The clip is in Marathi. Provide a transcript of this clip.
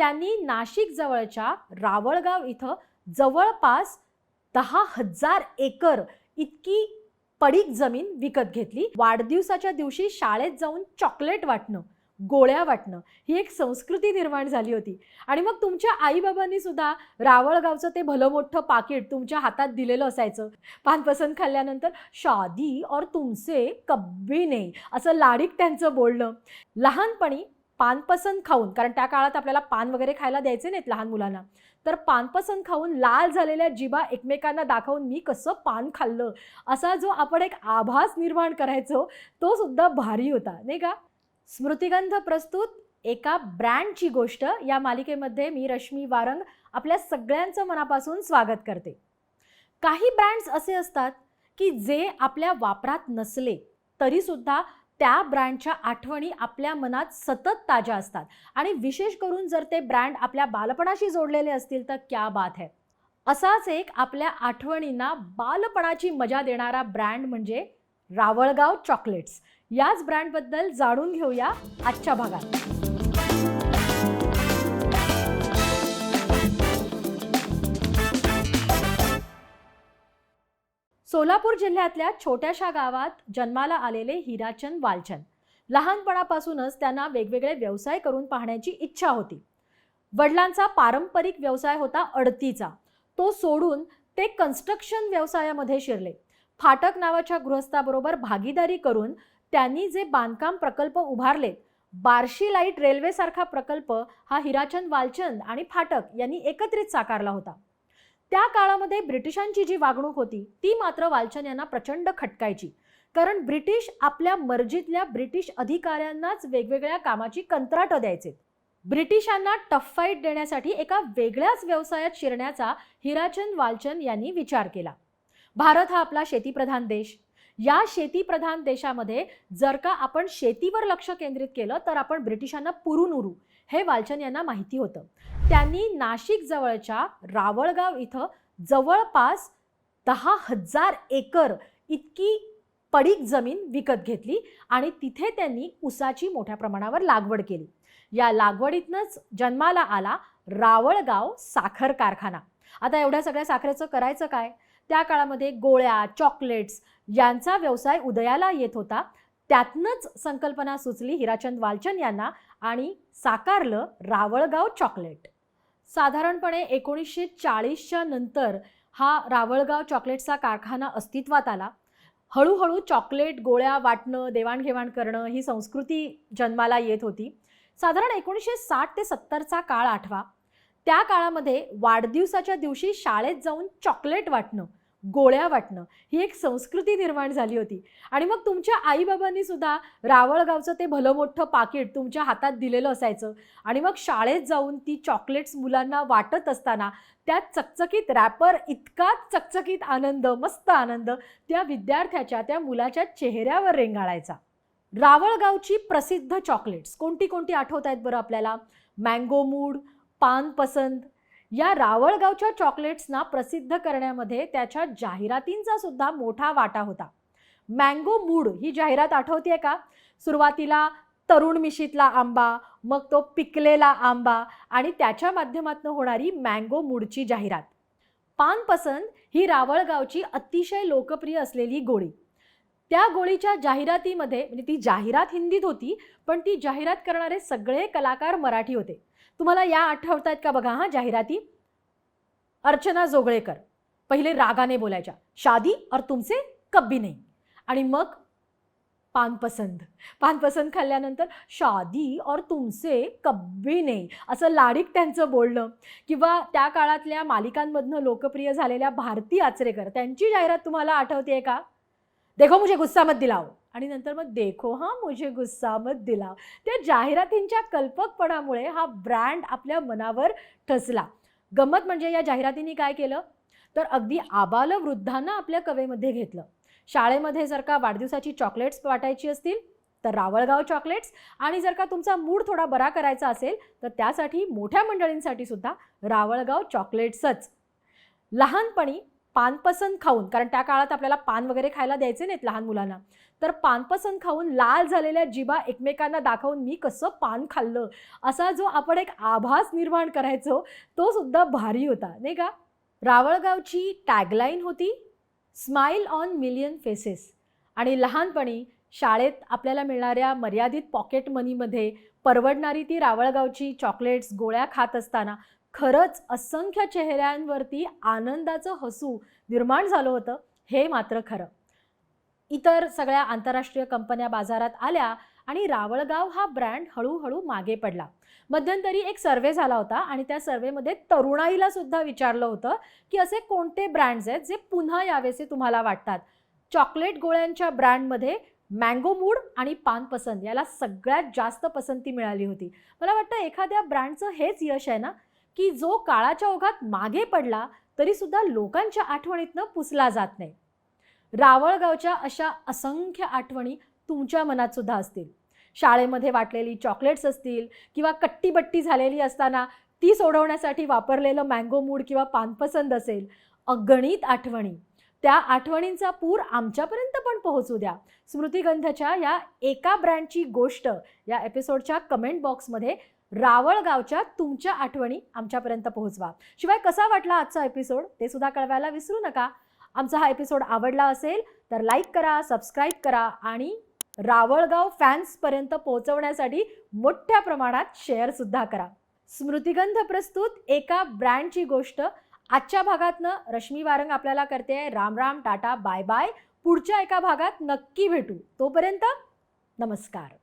त्यांनी नाशिक जवळच्या रावळगाव इथं जवळपास दहा हजार एकर इतकी पडीक जमीन विकत घेतली. वाढदिवसाच्या दिवशी शाळेत जाऊन चॉकलेट वाटणं गोळ्या वाटणं ही एक संस्कृती निर्माण झाली होती. आणि मग तुमच्या आईबाबांनी सुद्धा रावळगावचं ते भलं मोठं पाकिट तुमच्या हातात दिलेलं असायचं. पानपसंत खाल्ल्यानंतर शादी और तुमचे कब्बी नाही असं लाडीक त्यांचं बोलणं. लहानपणी पानपसंत खाऊन कारण त्या काळात आपल्याला पान वगैरे खायला द्यायचे नाहीत लहान मुलांना. तर पानपसंत खाऊन लाल झालेल्या जिबा एकमेकांना दाखवून मी कसं पान खाल्लं असा जो आपण एक आभास निर्माण करायचो तो सुद्धा भारी होता नाही का? स्मृतिगंध प्रस्तुत एका ब्रँडची गोष्ट. या मालिकेमध्ये मी रश्मी वारंग आपल्या सगळ्यांचं मनापासून स्वागत करते. काही ब्रँड्स असे असतात की जे आपल्या वापरात नसले तरीसुद्धा त्या ब्रँडच्या आठवणी आपल्या मनात सतत ताज्या असतात. आणि विशेष करून जर ते ब्रँड आपल्या बालपणाशी जोडलेले असतील तर क्या बात है. असाच एक आपल्या आठवणींना बालपणाची मजा देणारा ब्रँड म्हणजे रावळगाव चॉकलेट्स. याच ब्रँडबद्दल जाणून घेऊया आजच्या भागात. सोलापूर जिल्ह्यातल्या छोट्याशा गावात जन्माला आलेले हिराचंद वालचंद. लहानपणापासूनच त्यांना वेगवेगळे व्यवसाय करून पाहण्याची इच्छा होती. वडिलांचा पारंपरिक व्यवसाय होता अडतीचा. तो सोडून ते कन्स्ट्रक्शन व्यवसायामध्ये शिरले. फाटक नावाच्या गृहस्थाबरोबर भागीदारी करून त्यांनी जे बांधकाम प्रकल्प उभारले बार्शी लाइट रेल्वेसारखा प्रकल्प हा हिराचंद वालचंद आणि फाटक यांनी एकत्रित साकारला होता. त्या काळामध्ये ब्रिटिशांची जी वागणूक होती ती मात्र वालचंद यांना प्रचंड खटकायची. कारण ब्रिटिश आपल्या मर्जीतल्या ब्रिटिश अधिकाऱ्यांनाच वेगवेगळ्या कामाची कंत्राटं द्यायचे. ब्रिटिशांना टफ फाईट देण्यासाठी एका वेगळ्याच व्यवसायात शिरण्याचा हिराचंद वालचंद यांनी विचार केला. भारत हा आपला शेतीप्रधान देश. या शेतीप्रधान देशामध्ये जर का आपण शेतीवर लक्ष केंद्रित केलं तर आपण ब्रिटिशांना पुरून उरू हे वालचंद यांना माहिती होतं. त्यांनी नाशिक जवळच्या रावळगाव इथं जवळपास दहा हजार एकर इतकी पडीक जमीन विकत घेतली आणि तिथे त्यांनी ऊसाची मोठ्या प्रमाणावर लागवड केली. या लागवडीतनंच जन्माला आला रावळगाव साखर कारखाना. आता एवढ्या सगळ्या साखरेचं करायचं काय? त्या काळामध्ये गोळ्या चॉकलेट्स यांचा व्यवसाय उदयाला येत होता. त्यातनंच संकल्पना सुचली हिराचंद वालचंद यांना आणि साकारलं रावळगाव चॉकलेट. साधारणपणे एकोणीसशे चाळीसच्या नंतर हा रावळगाव चॉकलेटचा कारखाना अस्तित्वात आला. हळूहळू चॉकलेट गोळ्या वाटणं देवाणघेवाण करणं ही संस्कृती जन्माला येत होती. साधारण एकोणीसशे साठ ते सत्तरचा काळ आठवा. त्या काळामध्ये वाढदिवसाच्या दिवशी शाळेत जाऊन चॉकलेट वाटणं गोळ्या वाटणं. ही एक संस्कृती निर्माण झाली होती. आणि मग तुमच्या आईबाबांनी सुद्धा रावळगावचं ते भलं मोठं पाकिट तुमच्या हातात दिलेलं असायचं. आणि मग शाळेत जाऊन ती चॉकलेट्स मुलांना वाटत असताना त्या चकचकीत रॅपर इतका चकचकीत आनंद मस्त आनंद त्या विद्यार्थ्याच्या त्या मुलाच्या चेहऱ्यावर रेंगाळायचा. रावळगावची प्रसिद्ध चॉकलेट्स कोणती कोणती आठवत आहेत बरं आपल्याला? मँगो मूड पान पसंत या रावळगावच्या चॉकलेट्सना प्रसिद्ध करण्यामध्ये त्याच्या जाहिरातींचा सुद्धा मोठा वाटा होता. मँगो मूड ही जाहिरात आठवते का? सुरुवातीला तरुण मिशीतला आंबा मग तो पिकलेला आंबा आणि त्याच्या माध्यमातून होणारी मँगो मूडची जाहिरात. पानपसंत ही रावळगावची अतिशय लोकप्रिय असलेली गोळी. त्या गोळीच्या जाहिरातीमध्ये म्हणजे ती जाहिरात हिंदीत होती पण ती जाहिरात करणारे सगळे कलाकार मराठी होते. तुम्हाला या आठवत आहेत का बघा हां जाहिराती? अर्चना जोगळेकर. पहिले रागाने बोलायच्या. शादी और तुमचे कब्बी नाही. आणि मग पानपसंद. पानपसंद खाल्ल्यानंतर शादी और तुमचे कब्बी नाही. असं लाडीक त्यांचं बोलणं. किंवा त्या काळातल्या मालिकांमधनं लोकप्रिय झालेल्या भारती आचरेकर त्यांची जाहिरात तुम्हाला आठवते आहे का? देखो मुझे गुस्सा मत दिलाव आणि नंतर मग देखो हां मुझे गुस्सा मत दिलाव त्या जाहिरातींच्या कल्पकपणामुळे हा ब्रँड आपल्या मनावर ठसला. गंमत म्हणजे या जाहिरातींनी काय केलं? तर अगदी आबाल वृद्धांना आपल्या कवेमध्ये घेतलं. शाळेमध्ये जर का वाढदिवसाची चॉकलेट्स वाटायची असतील तर रावळगाव चॉकलेट्स. आणि जर का तुमचा मूड थोडा बरा करायचा असेल तर त्यासाठी मोठ्या मंडळींसाठी सुद्धा रावळगाव चॉकलेट्सच. लहानपणी पानपसंत खाऊन कारण त्या काळात आपल्याला पान वगैरे खायला द्यायचे नाहीत लहान मुलांना. तर पानपसंत खाऊन लाल झालेल्या जिबा एकमेकांना दाखवून मी कसं पान खाल्लं असा जो आपण एक आभास निर्माण करायचो तो सुद्धा भारी होता नाही का? रावळगावची टॅगलाईन होती स्माईल ऑन मिलियन फेसेस आणि लहानपणी शाळेत आपल्याला मिळणाऱ्या मर्यादित पॉकेट मनीमध्ये परवडणारी ती रावळगावची चॉकलेट्स गोळ्या खात असताना खरंच असंख्य चेहऱ्यांवरती आनंदाचं हसू निर्माण झालं होतं हे मात्र खरं. इतर सगळ्या आंतरराष्ट्रीय कंपन्या बाजारात आल्या आणि रावळगाव हा ब्रँड हळूहळू मागे पडला. मध्यंतरी एक सर्वे झाला होता आणि त्या सर्वेमध्ये तरुणाईला सुद्धा विचारलं होतं की असे कोणते ब्रँड्स आहेत जे पुन्हा यावेसे तुम्हाला वाटतात? चॉकलेट गोळ्यांच्या ब्रँडमध्ये मँगो मूड आणि पान पसंत याला सगळ्यात जास्त पसंती मिळाली होती. मला वाटतं एखाद्या ब्रँडचं हेच यश आहे ना? की जो काळाच्या ओघात मागे पडला तरी सुद्धा लोकांच्या आठवणीतनं पुसला जात नाही. रावळगावच्या अशा असंख्य आठवणी तुमच्या मनात सुद्धा असतील. शाळेमध्ये वाटलेली चॉकलेट्स असतील किंवा कट्टीबट्टी झालेली असताना ती सोडवण्यासाठी वापरलेलं मँगो मूड किंवा पानपसंद असेल अगणित आठवणी. त्या आठवणींचा पूर आमच्यापर्यंत पण पोहोचू द्या. स्मृतिगंधच्या या एका ब्रँडची गोष्ट या एपिसोडच्या कमेंट बॉक्समध्ये रावळगावच्या तुमच्या आठवणी आमच्यापर्यंत पोहोचवा. शिवाय कसा वाटला आजचा एपिसोड ते सुद्धा कळवायला विसरू नका. आमचा हा एपिसोड आवडला असेल तर लाईक करा सबस्क्राईब करा आणि रावळगाव फॅन्सपर्यंत पोहोचवण्यासाठी मोठ्या प्रमाणात शेअरसुद्धा करा. स्मृतिगंध प्रस्तुत एका ब्रँडची गोष्ट आजच्या भागातनं रश्मी वारंग आपल्याला करते. Ram Ram ta-ta bye bye पुढच्या एका भागात नक्की भेटू. तोपर्यंत नमस्कार.